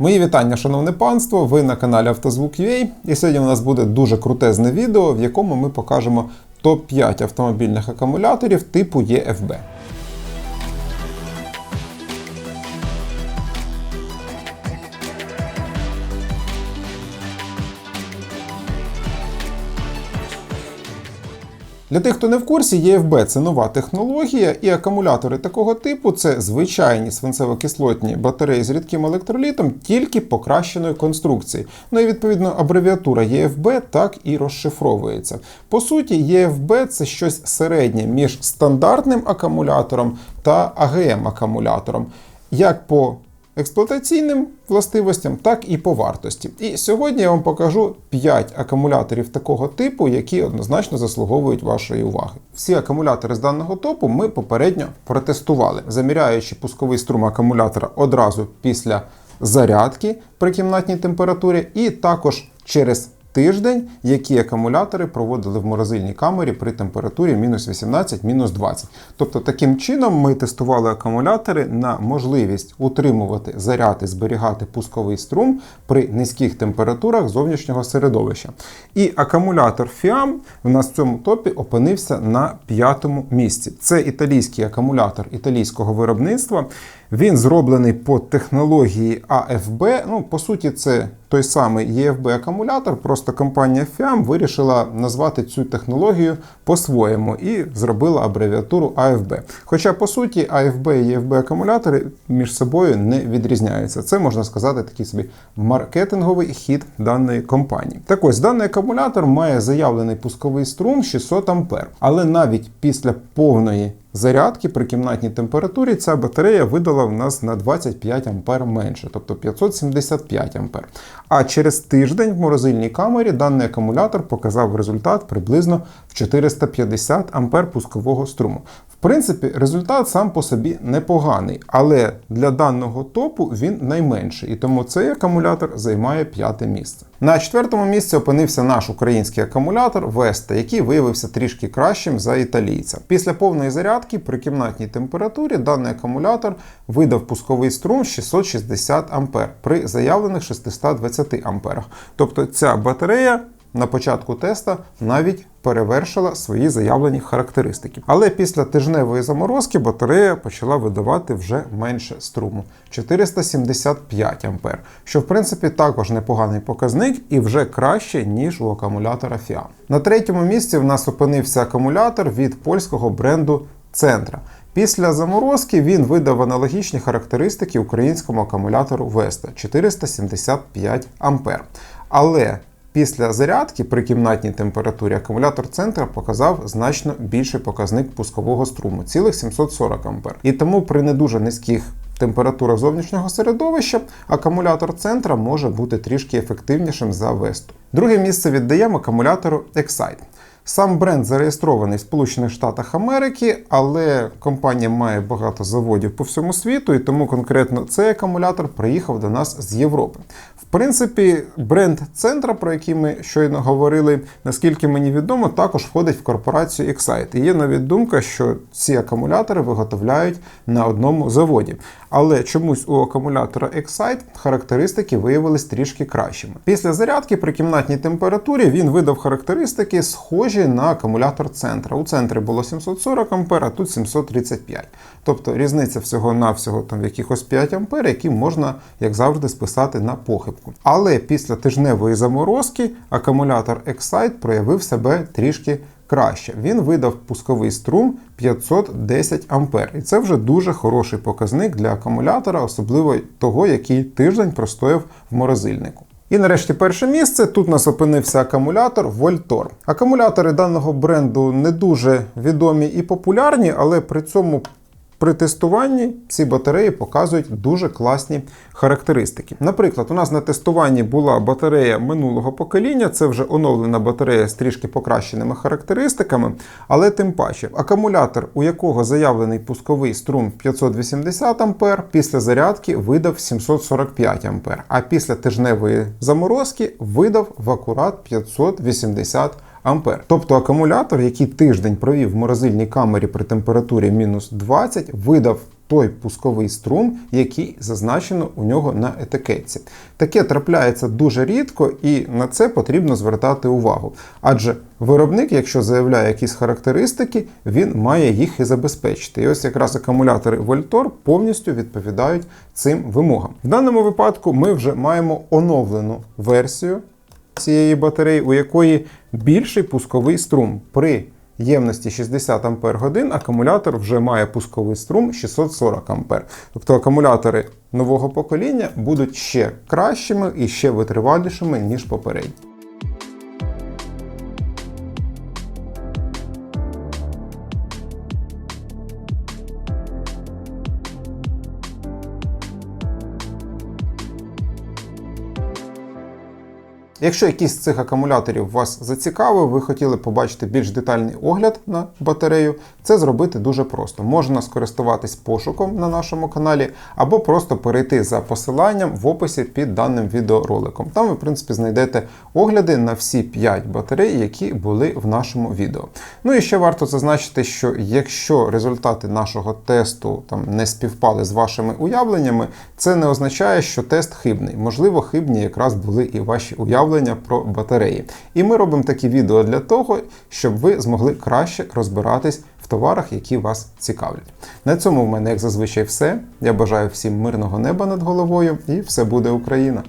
Мої вітання, шановне панство! Ви на каналі Автозвук.ua і сьогодні у нас буде дуже крутезне відео, в якому ми покажемо топ-5 автомобільних акумуляторів типу EFB. Для тих, хто не в курсі, EFB – це нова технологія, і акумулятори такого типу це звичайні свинцево-кислотні батареї з рідким електролітом, тільки покращеної конструкції. Ну і відповідно абревіатура EFB так і розшифровується. По суті, EFB це щось середнє між стандартним акумулятором та АГМ-акумулятором. Як по експлуатаційним властивостям, так і по вартості. І сьогодні я вам покажу 5 акумуляторів такого типу, які однозначно заслуговують вашої уваги. Всі акумулятори з даного топу ми попередньо протестували, заміряючи пусковий струм акумулятора одразу після зарядки при кімнатній температурі, і також через тиждень, які акумулятори проводили в морозильній камері при температурі мінус 18, мінус 20. Тобто, таким чином ми тестували акумулятори на можливість утримувати заряд і зберігати пусковий струм при низьких температурах зовнішнього середовища. І акумулятор FIAM в нас в цьому топі опинився на п'ятому місці. Це італійський акумулятор італійського виробництва. Він зроблений по технології AFB. Ну, по суті, це той самий EFB акумулятор, просто компанія FIAM вирішила назвати цю технологію по-своєму і зробила абревіатуру AFB. Хоча, по суті, AFB і EFB акумулятори між собою не відрізняються. Це можна сказати такий собі маркетинговий хід даної компанії. Так ось даний акумулятор має заявлений пусковий струм 600 А, але навіть після повної зарядки при кімнатній температурі ця батарея видала в нас на 25 А менше, тобто 575 А. А через тиждень в морозильній камері даний акумулятор показав результат приблизно в 450 А пускового струму. Принципі, результат сам по собі непоганий, але для даного топу він найменший, і тому цей акумулятор займає п'яте місце. На четвертому місці опинився наш український акумулятор Vesta, який виявився трішки кращим за італійця. Після повної зарядки при кімнатній температурі даний акумулятор видав пусковий струм 660 А при заявлених 620 А. Тобто ця батарея на початку теста навіть перевершила свої заявлені характеристики. Але після тижневої заморозки батарея почала видавати вже менше струму 475 А, що в принципі також непоганий показник і вже краще, ніж у акумулятора FIAM. На третьому місці в нас опинився акумулятор від польського бренду Центра. Після заморозки він видав аналогічні характеристики українському акумулятору Vesta 475 А. Але Після зарядки при кімнатній температурі акумулятор центра показав значно більший показник пускового струму цілих 740 А. І тому при не дуже низьких температурах зовнішнього середовища акумулятор центра може бути трішки ефективнішим за Весту. Друге місце віддаємо акумулятору Excite. Сам бренд зареєстрований в Сполучених Штатах Америки, але компанія має багато заводів по всьому світу, і тому конкретно цей акумулятор приїхав до нас з Європи. В принципі, бренд центра, про який ми щойно говорили, наскільки мені відомо, також входить в корпорацію Excite. І є навіть думка, що ці акумулятори виготовляють на одному заводі. Але чомусь у акумулятора Excite характеристики виявились трішки кращими. Після зарядки при кімнатній температурі він видав характеристики, схожі на акумулятор центра. У центрі було 740 А, а тут 735 Тобто різниця всього-навсього там якихось 5 А, які можна, як завжди, списати на похибку. Але після тижневої заморозки акумулятор Excite проявив себе трішки краще. Він видав пусковий струм 510 А. І це вже дуже хороший показник для акумулятора, особливо того, який тиждень простояв в морозильнику. І нарешті перше місце. Тут нас опинився акумулятор Voltor. Акумулятори даного бренду не дуже відомі і популярні, але при цьому при тестуванні ці батареї показують дуже класні характеристики. Наприклад, у нас на тестуванні була батарея минулого покоління, це вже оновлена батарея з трішки покращеними характеристиками, але тим паче акумулятор, у якого заявлений пусковий струм 580 А, після зарядки видав 745 А, а після тижневої заморозки видав в акурат 580 А ампер. Тобто акумулятор, який тиждень провів в морозильній камері при температурі мінус 20, видав той пусковий струм, який зазначено у нього на етикетці. Таке трапляється дуже рідко, і на це потрібно звертати увагу. Адже виробник, якщо заявляє якісь характеристики, він має їх і забезпечити. І ось якраз акумулятори Voltor повністю відповідають цим вимогам. В даному випадку ми вже маємо оновлену версію цієї батареї, у якої більший пусковий струм. При ємності 60 Ах акумулятор вже має пусковий струм 640 Ампер. Тобто акумулятори нового покоління будуть ще кращими і ще витривалішими, ніж попередні. Якщо якийсь з цих акумуляторів вас зацікавив, ви хотіли побачити більш детальний огляд на батарею, це зробити дуже просто. Можна скористуватись пошуком на нашому каналі, або просто перейти за посиланням в описі під даним відеороликом. Там ви, в принципі, знайдете огляди на всі 5 батарей, які були в нашому відео. Ну і ще варто зазначити, що якщо результати нашого тесту там не співпали з вашими уявленнями, це не означає, що тест хибний. Можливо, хибні якраз були і ваші уявлення про батареї. І ми робимо такі відео для того, щоб ви змогли краще розбиратись в товарах, які вас цікавлять. На цьому в мене, як зазвичай, все. Я бажаю всім мирного неба над головою і все буде Україна!